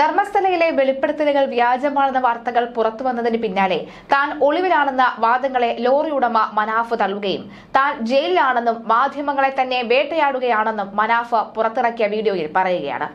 ധർമ്മസ്ഥലയിലെ വെളിപ്പെടുത്തലുകൾ വ്യാജമാണെന്ന വാർത്തകൾ പുറത്തുവന്നതിന് പിന്നാലെ താൻ ഒളിവിലാണെന്ന വാദങ്ങളെ ലോറി ഉടമ മനാഫ് തള്ളുകയും താൻ ജയിലിലാണെന്നും മാധ്യമങ്ങളെ തന്നെ വേട്ടയാടുകയാണെന്നും മനാഫ് പുറത്തിറക്കിയ വീഡിയോയിൽ പറയുകയാണ്.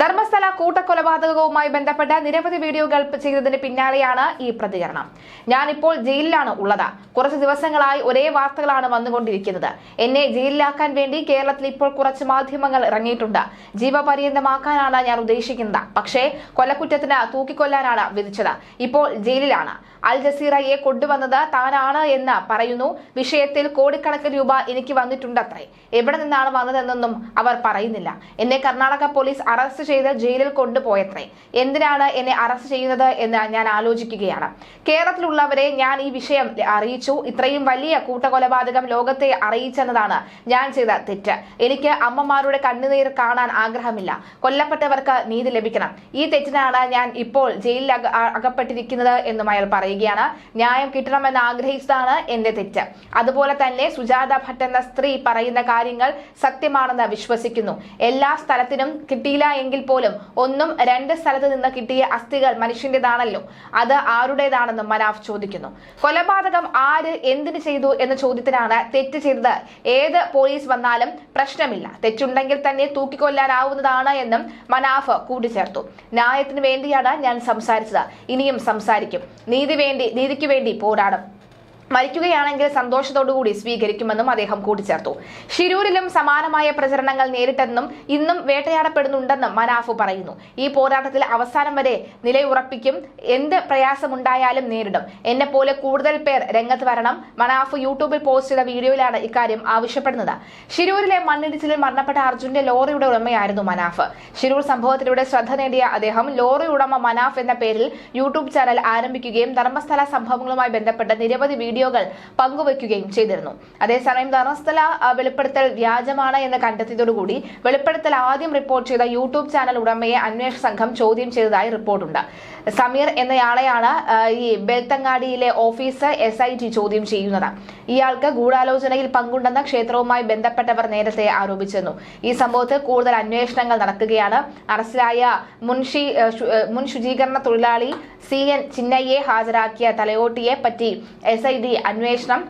ധർമ്മസ്ഥല കൂട്ടക്കൊലപാതകവുമായി ബന്ധപ്പെട്ട നിരവധി വീഡിയോകൾ ചെയ്തതിന് പിന്നാലെയാണ് ഈ പ്രതികരണം. ഞാനിപ്പോൾ ജയിലിലാണ് ഉള്ളത്. കുറച്ച് ദിവസങ്ങളായി ഒരേ വാർത്തകളാണ് വന്നുകൊണ്ടിരിക്കുന്നത്. എന്നെ ജയിലിലാക്കാൻ വേണ്ടി കേരളത്തിൽ ഇപ്പോൾ കുറച്ച് മാധ്യമങ്ങൾ ഇറങ്ങിയിട്ടുണ്ട്. ജീവപര്യന്തമാക്കാനാണ് ഞാൻ ഉദ്ദേശിക്കുന്നത്. പക്ഷേ കൊലക്കുറ്റത്തിന് തൂക്കിക്കൊല്ലാനാണ് വിധിച്ചത്. ഇപ്പോൾ ജയിലിലാണ്. അൽ ജസീറയെ കൊണ്ടുവന്നത് താനാണ് എന്ന് പറയുന്നു. വിഷയത്തിൽ കോടിക്കണക്കിന് രൂപ എനിക്ക് വന്നിട്ടുണ്ടത്രേ. എവിടെ നിന്നാണ് വന്നതെന്നൊന്നും അവർ പറയുന്നില്ല. എന്നെ കർണാടക പോലീസ് അറസ്റ്റ് ചെയ്ത് ജയിലിൽ കൊണ്ടുപോയത്രേ. എന്തിനാണ് എന്നെ അറസ്റ്റ് ചെയ്യുന്നത് എന്ന് ഞാൻ ആലോചിക്കുകയാണ്. കേരളത്തിലുള്ളവരെ ഞാൻ ഈ വിഷയം അറിയിച്ചു. ഇത്രയും വലിയ കൂട്ടകൊലപാതകം ലോകത്തെ അറിയിച്ചെന്നതാണ് ഞാൻ ചെയ്ത തെറ്റ്. എനിക്ക് അമ്മമാരുടെ കണ്ണുനീർ കാണാൻ ആഗ്രഹമില്ല. കൊല്ലപ്പെട്ടവർക്ക് നീതി ലഭിക്കണം. ഈ തെറ്റിനാണ് ഞാൻ ഇപ്പോൾ ജയിലിൽ അകപ്പെട്ടിരിക്കുന്നത് എന്നും അയാൾ പറയുകയാണ്. ന്യായം കിട്ടണമെന്ന് ആഗ്രഹിച്ചതാണ് എന്റെ തെറ്റ്. അതുപോലെ തന്നെ സുജാത ഭട്ട് എന്ന സ്ത്രീ പറയുന്ന കാര്യങ്ങൾ സത്യമാണെന്ന് വിശ്വസിക്കുന്നു. എല്ലാ സ്ഥലത്തിനും കിട്ടിയില്ല എങ്കിൽ പോലും ഒന്നും രണ്ട് സ്ഥലത്ത് നിന്ന് കിട്ടിയ അസ്ഥികൾ മനുഷ്യന്റേതാണല്ലോ. അത് ആരുടേതാണെന്നും മനാഫ് ചോദിക്കുന്നു. കൊലപാതകം ആര് എന്തിനു ചെയ്തു എന്ന ചോദ്യത്തിനാണ് തെറ്റ് ചെയ്തത്. ഏത് പോലീസ് വന്നാലും പ്രശ്നമില്ല. തെറ്റുണ്ടെങ്കിൽ തന്നെ തൂക്കിക്കൊല്ലാനാവുന്നതാണ് എന്നും മനാഫ് കൂട്ടിച്ചേർത്തു. ന്യായത്തിന് വേണ്ടിയാണ് ഞാൻ സംസാരിച്ചത്. ഇനിയും സംസാരിക്കും. നീതി വേണ്ടി നീതിക്ക് വേണ്ടി പോരാടും. മരിക്കുകയാണെങ്കിൽ സന്തോഷത്തോടുകൂടി സ്വീകരിക്കുമെന്നും അദ്ദേഹം കൂട്ടിച്ചേർത്തു. ഷിരൂരിലും സമാനമായ പ്രചരണങ്ങൾ നേരിട്ടെന്നും ഇന്നും വേട്ടയാടപ്പെടുന്നുണ്ടെന്നും മനാഫ് പറയുന്നു. ഈ പോരാട്ടത്തിൽ അവസാനം വരെ നിലയുറപ്പിക്കും. എന്ത് പ്രയാസമുണ്ടായാലും നേരിടും. എന്നെ പോലെ കൂടുതൽ പേർ രംഗത്ത് വരണം. മനാഫ് യൂട്യൂബിൽ പോസ്റ്റ് ചെയ്ത വീഡിയോയിലാണ് ഇക്കാര്യം ആവശ്യപ്പെടുന്നത്. ഷിരൂരിലെ മണ്ണിടിച്ചിലിൽ മരണപ്പെട്ട അർജുന്റെ ലോറിയുടെ ഉടമയായിരുന്നു മനാഫ്. ഷിരൂർ സംഭവത്തിലൂടെ ശ്രദ്ധ നേടിയ അദ്ദേഹം ലോറി ഉടമ മനാഫ് എന്ന പേരിൽ യൂട്യൂബ് ചാനൽ ആരംഭിക്കുകയും ധർമ്മസ്ഥല സംഭവങ്ങളുമായി ബന്ധപ്പെട്ട നിരവധി വീഡിയോകൾ പങ്കുവയ്ക്കുകയും ചെയ്തിരുന്നു. അതേസമയം ധർമ്മസ്ഥല വെളിപ്പെടുത്തൽ വ്യാജമാണ് എന്ന് കണ്ടെത്തിയതോടുകൂടി വെളിപ്പെടുത്തൽ ആദ്യം റിപ്പോർട്ട് ചെയ്ത യൂട്യൂബ് ചാനൽ ഉടമയെ അന്വേഷണ സംഘം ചോദ്യം ചെയ്തതായി റിപ്പോർട്ടുണ്ട്. സമീർ എന്നയാളെയാണ് ഈ ബെൽത്തങ്ങാടിയിലെ ഓഫീസ് എസ് ചോദ്യം ചെയ്യുന്നത്. ഇയാൾക്ക് ഗൂഢാലോചനയിൽ പങ്കുണ്ടെന്ന ക്ഷേത്രവുമായി ബന്ധപ്പെട്ടവർ നേരത്തെ ആരോപിച്ചിരുന്നു. ഈ സംഭവത്തിൽ കൂടുതൽ അന്വേഷണങ്ങൾ നടക്കുകയാണ് അറസ്റ്റിലായ മുൻഷി മുൻ ശുചീകരണ തൊഴിലാളി സി എൻ ചിന്നയ്യെ ഹാജരാക്കിയ തലയോട്ടിയെ പറ്റി എസ് ഐ ഡി അന്വേഷണം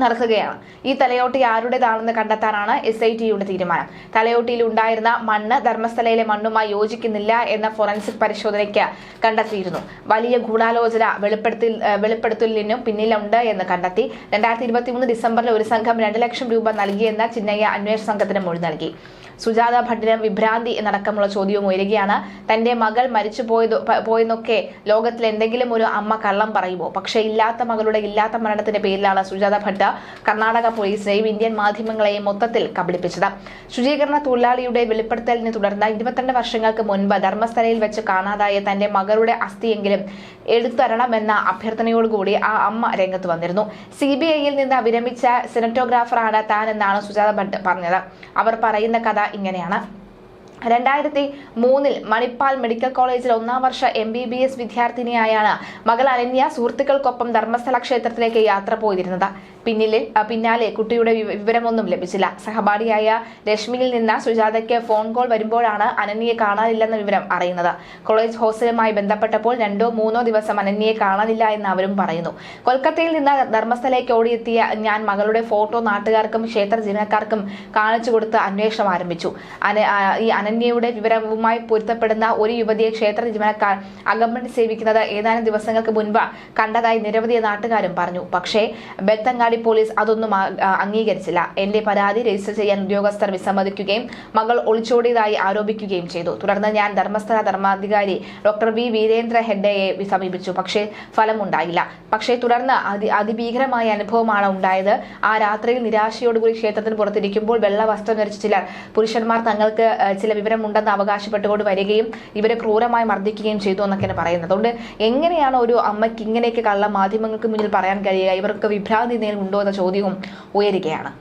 നടക്കുകയാണ് ഈ തലയോട്ടി ആരുടേതാണെന്ന് കണ്ടെത്താനാണ് എസ് ഐ ടിയുടെ തീരുമാനം. തലയോട്ടിയിൽ ഉണ്ടായിരുന്ന മണ്ണ് ധർമ്മസ്ഥലയിലെ മണ്ണുമായി യോജിക്കുന്നില്ല എന്ന ഫോറൻസിക് പരിശോധനയ്ക്ക് കണ്ടെത്തിയിരുന്നു. വലിയ ഗൂഢാലോചന വെളിപ്പെടുത്തിൽ ഏഹ് വെളിപ്പെടുത്തലിനും പിന്നിലുണ്ട് എന്ന് കണ്ടെത്തി. രണ്ടായിരത്തി ഇരുപത്തി മൂന്ന് ഡിസംബറിൽ ഒരു സംഘം രണ്ട് ലക്ഷം രൂപ നൽകിയെന്ന ചിന്നയ്യ അന്വേഷണ സംഘത്തിന് മൊഴി നൽകി. സുജാത ഭട്ടിന് വിഭ്രാന്തി എന്നടക്കമുള്ള ചോദ്യവും ഉയരുകയാണ്. തന്റെ മകൾ മരിച്ചു പോയത് പോയെന്നൊക്കെ ലോകത്തിൽ എന്തെങ്കിലും ഒരു അമ്മ കള്ളം പറയുമോ? പക്ഷേ ഇല്ലാത്ത മകളുടെ ഇല്ലാത്ത മരണത്തിന്റെ പേരിലാണ് സുജാത ഭട്ട് കർണാടക പോലീസിനെയും ഇന്ത്യൻ മാധ്യമങ്ങളെയും മൊത്തത്തിൽ കബളിപ്പിച്ചത്. ശുചീകരണ തൊഴിലാളിയുടെ വെളിപ്പെടുത്തലിനെ തുടർന്ന് ഇരുപത്തിരണ്ട് വർഷങ്ങൾക്ക് മുൻപ് ധർമ്മസ്ഥലയിൽ വെച്ച് കാണാതായ തന്റെ മകളുടെ അസ്ഥിയെങ്കിലും എടുത്തരണമെന്ന അഭ്യർത്ഥനയോടുകൂടി ആ അമ്മ രംഗത്ത് വന്നിരുന്നു. സി ബി ഐയിൽ നിന്ന് വിരമിച്ച സിനറ്റോഗ്രാഫറാണ് താൻ എന്നാണ് സുജാത ഭട്ട് പറഞ്ഞത്. അവർ പറയുന്ന കഥ ഇങ്ങനെയാണ്. രണ്ടായിരത്തി മൂന്നിൽ മണിപ്പാൽ മെഡിക്കൽ കോളേജിൽ ഒന്നാം വർഷ എം ബി ബി എസ് വിദ്യാർത്ഥിനിയായാണ് മകൾ അനന്യ സുഹൃത്തുക്കൾക്കൊപ്പം ധർമ്മസ്ഥല ക്ഷേത്രത്തിലേക്ക് യാത്ര പോയിരുന്നത്. പിന്നിലെ പിന്നാലെ കുട്ടിയുടെ വിവരമൊന്നും ലഭിച്ചില്ല. സഹപാഠിയായ രശ്മിയിൽ നിന്ന് സുജാതയ്ക്ക് ഫോൺ കോൾ വരുമ്പോഴാണ് അനന്യയെ കാണാനില്ലെന്ന വിവരം അറിയുന്നത്. കോളേജ് ഹോസ്റ്റലുമായി ബന്ധപ്പെട്ടപ്പോൾ രണ്ടോ മൂന്നോ ദിവസം അനന്യയെ കാണാനില്ല എന്ന് അവരും പറയുന്നു. കൊൽക്കത്തയിൽ നിന്ന് ധർമ്മസ്ഥലേക്ക് ഓടിയെത്തിയ ഞാൻ മകളുടെ ഫോട്ടോ നാട്ടുകാർക്കും ക്ഷേത്ര ജീവനക്കാർക്കും കാണിച്ചു കൊടുത്ത് അന്വേഷണം ആരംഭിച്ചു. ഈ അനന്യയുടെ വിവരവുമായി പൊരുത്തപ്പെടുന്ന ഒരു യുവതിയെ ക്ഷേത്ര ജീവനക്കാർ അകമ്പടി സേവിക്കുന്നത് ഏതാനും ദിവസങ്ങൾക്ക് മുൻപ് കണ്ടതായി നിരവധി നാട്ടുകാരും പറഞ്ഞു. പക്ഷേ ബെത്തങ്ങാടി പോലീസ് അതൊന്നും അംഗീകരിച്ചില്ല. എന്റെ പരാതി രജിസ്റ്റർ ചെയ്യാൻ ഉദ്യോഗസ്ഥർ വിസമ്മതിക്കുകയും മകൾ ഒളിച്ചോടിയതായി ആരോപിക്കുകയും ചെയ്തു. തുടർന്ന് ഞാൻ ധർമ്മസ്ഥല ധർമാധികാരി ഡോക്ടർ വി വീരേന്ദ്ര ഹെഡ്ഡയെ സമീപിച്ചു. പക്ഷേ ഫലമുണ്ടായില്ല. പക്ഷേ തുടർന്ന് അതി അതിഭീകരമായ അനുഭവമാണ് ഉണ്ടായത്. ആ രാത്രിയിൽ നിരാശയോടുകൂടി ക്ഷേത്രത്തിന് പുറത്തിരിക്കുമ്പോൾ വെള്ള വസ്ത്രം ധരിച്ച ചിലർ പുരുഷന്മാർ തങ്ങൾക്ക് ചില വിവരമുണ്ടെന്ന് അവകാശപ്പെട്ടുകൊണ്ട് വരികയും ഇവരെ ക്രൂരമായി മർദ്ദിക്കുകയും ചെയ്തു എന്നൊക്കെയാണ് പറയുന്നത്. അതുകൊണ്ട് എങ്ങനെയാണ് ഒരു അമ്മയ്ക്ക് ഇങ്ങനെയൊക്കെ കള്ള മാധ്യമങ്ങൾക്ക് മുന്നിൽ പറയാൻ കഴിയുക? ഇവർക്ക് വിഭ്രാന്തി എന്തെങ്കിലും ഉണ്ടോ എന്ന ചോദ്യവും ഉയരുകയാണ്.